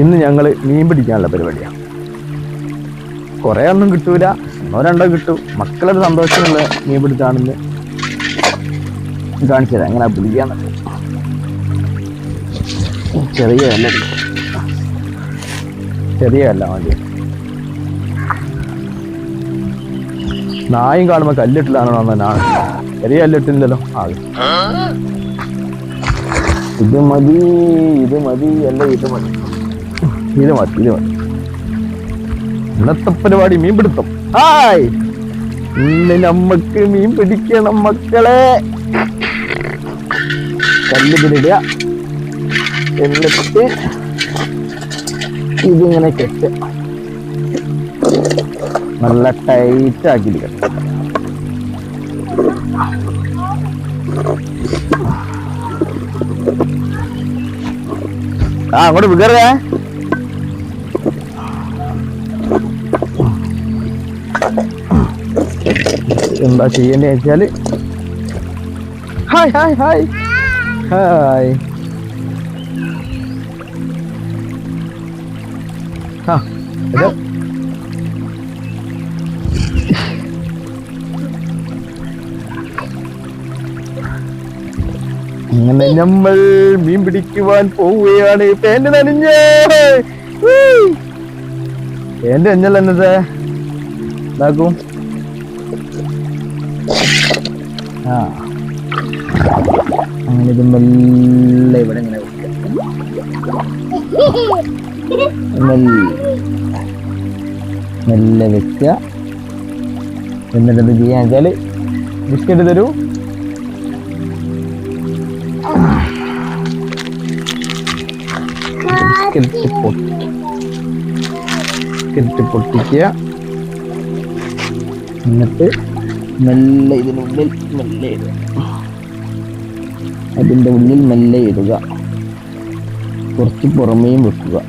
ഇന്ന് ഞങ്ങൾ മീൻ പിടിക്കാനുള്ള പരിപാടിയാണ് കുറേ ഒന്നും കിട്ടൂല ഒന്നോ രണ്ടോ കിട്ടും. മക്കളൊരു സന്തോഷമുള്ള മീൻ പിടുത്താണെന്ന് കാണിച്ചത് എങ്ങനെ പിടിക്കാന്ന്. ചെറിയ അല്ല. ചെറിയ അല്ല മതി. നായും കാണുമ്പോ കല്ലിട്ടില്ലാണോ എന്നാണ് ചെറിയ കല്ലിട്ടില്ലല്ലോ. ആ ഇത് മതി ഇത് മതി അല്ല ഇത് മതി. ഇത് മതി ഇത് മതി ഇന്നത്തെ പരിപാടി മീൻ പിടുത്തം ഹായ്. ഇന്ന് നമ്മക്ക് മീൻ പിടിക്കണം മക്കളെ. കല്ലിതിലിടുക എന്നിട്ട് ഇതിങ്ങനെ കെട്ട് നല്ല ടൈറ്റ് ആക്കിയിരിക്കണം ആ അങ്ങോട്ട് വികറേ എന്താ ചെയ്യേണ്ടത് വെച്ചാൽ? Hi hi hi. ഹായ്. ആ ഇത് അങ്ങനെ നമ്മൾ മീൻ പിടിക്കുവാൻ പോവുകയാണ്. പേന്റ് നനഞ്ഞ്. പേന്റ് അഞ്ഞല്ല എന്നത് ഇതാക്കും ആ. അങ്ങനെ ഇത് മെല്ലെ ഇവിടെ ഇങ്ങനെ. മെല്ലെ. മെല്ലെ വെക്കുക. എന്നിട്ട് ഇത് ചെയ്യാൻ വെച്ചാൽ ബിസ്ക്കറ്റ് തരൂ. ബിസ്ക്കറ്റ് പൊട്ടി. ബിസ്ക്കറ്റ് പൊട്ടിക്കുക. എന്നിട്ട് മെല്ലെ ഇതിനുള്ളിൽ മെല്ലെ ഇടുക. അതിന്റെ ഉള്ളിൽ മെല്ലെ ഇടുക. കുറച്ച് പുറമേയും വെക്കുക.